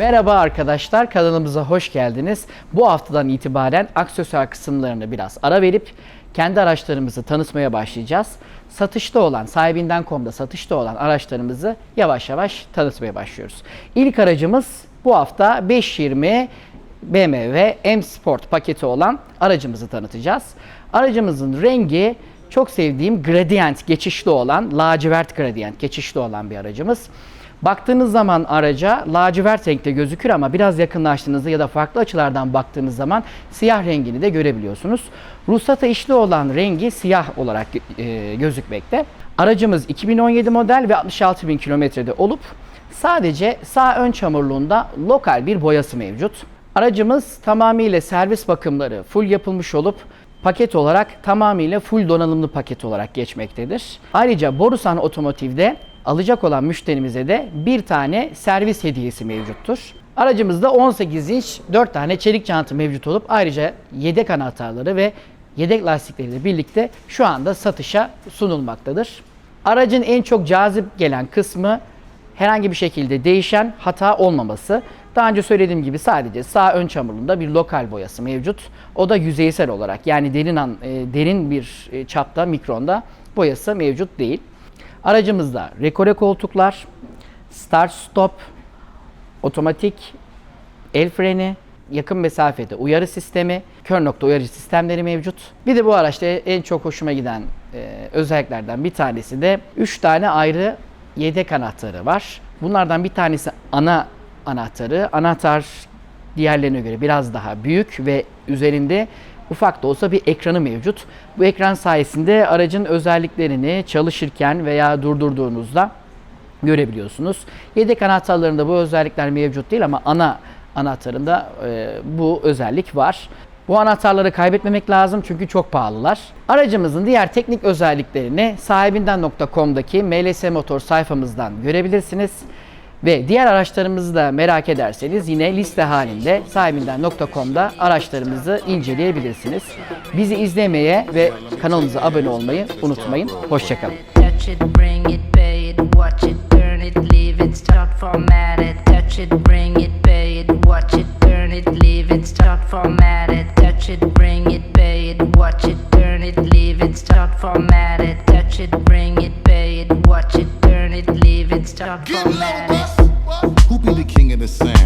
Merhaba arkadaşlar, kanalımıza hoş geldiniz. Bu haftadan itibaren aksesuar kısımlarını biraz ara verip kendi araçlarımızı tanıtmaya başlayacağız. Satışta olan, sahibinden.com'da satışta olan araçlarımızı yavaş yavaş tanıtmaya başlıyoruz. İlk aracımız bu hafta 520 BMW M Sport paketi olan aracımızı tanıtacağız. Aracımızın rengi çok sevdiğim gradient geçişli olan, lacivert gradient geçişli olan bir aracımız. Baktığınız zaman araca lacivert renkte gözükür ama biraz yakınlaştığınızda ya da farklı açılardan baktığınız zaman siyah rengini de görebiliyorsunuz. Ruhsata işli olan rengi siyah olarak e, gözükmekte. Aracımız 2017 model ve 66 bin kilometrede olup sadece sağ ön çamurluğunda lokal bir boyası mevcut. Aracımız tamamıyla servis bakımları full yapılmış olup paket olarak tamamıyla full donanımlı paket olarak geçmektedir. Ayrıca Borusan Otomotiv'de alacak olan müşterimize de bir tane servis hediyesi mevcuttur. Aracımızda 18 inç 4 tane çelik jantı mevcut olup ayrıca yedek anahtarları ve yedek lastikleriyle birlikte şu anda satışa sunulmaktadır. Aracın en çok cazip gelen kısmı herhangi bir şekilde değişen hata olmaması. Daha önce söylediğim gibi sadece sağ ön çamurluğunda bir lokal boyası mevcut. O da yüzeysel olarak yani derin e, derin bir e, çapta mikronda boyası mevcut değil. Aracımızda rekore koltuklar, start stop, otomatik el freni, yakın mesafede uyarı sistemi, kör nokta uyarı sistemleri mevcut. Bir de bu araçta en çok hoşuma giden e, özelliklerden bir tanesi de 3 tane ayrı yedek anahtarı var. Bunlardan bir tanesi ana anahtarı. Anahtar diğerlerine göre biraz daha büyük ve üzerinde ufak da olsa bir ekranı mevcut. Bu ekran sayesinde aracın özelliklerini çalışırken veya durdurduğunuzda görebiliyorsunuz. Yedek anahtarlarında bu özellikler mevcut değil ama ana anahtarında e, bu özellik var. Bu anahtarları kaybetmemek lazım çünkü çok pahalılar. Aracımızın diğer teknik özelliklerini sahibinden.com'daki MLS Motor sayfamızdan görebilirsiniz. Ve diğer araçlarımızı da merak ederseniz yine liste halinde sahibinden.com'da araçlarımızı inceleyebilirsiniz. Bizi izlemeye ve kanalımıza abone olmayı unutmayın. Hoşçakalın. Start formatted, touch it, bring it, pay it, watch it, turn it, leave it, start formatted. the same.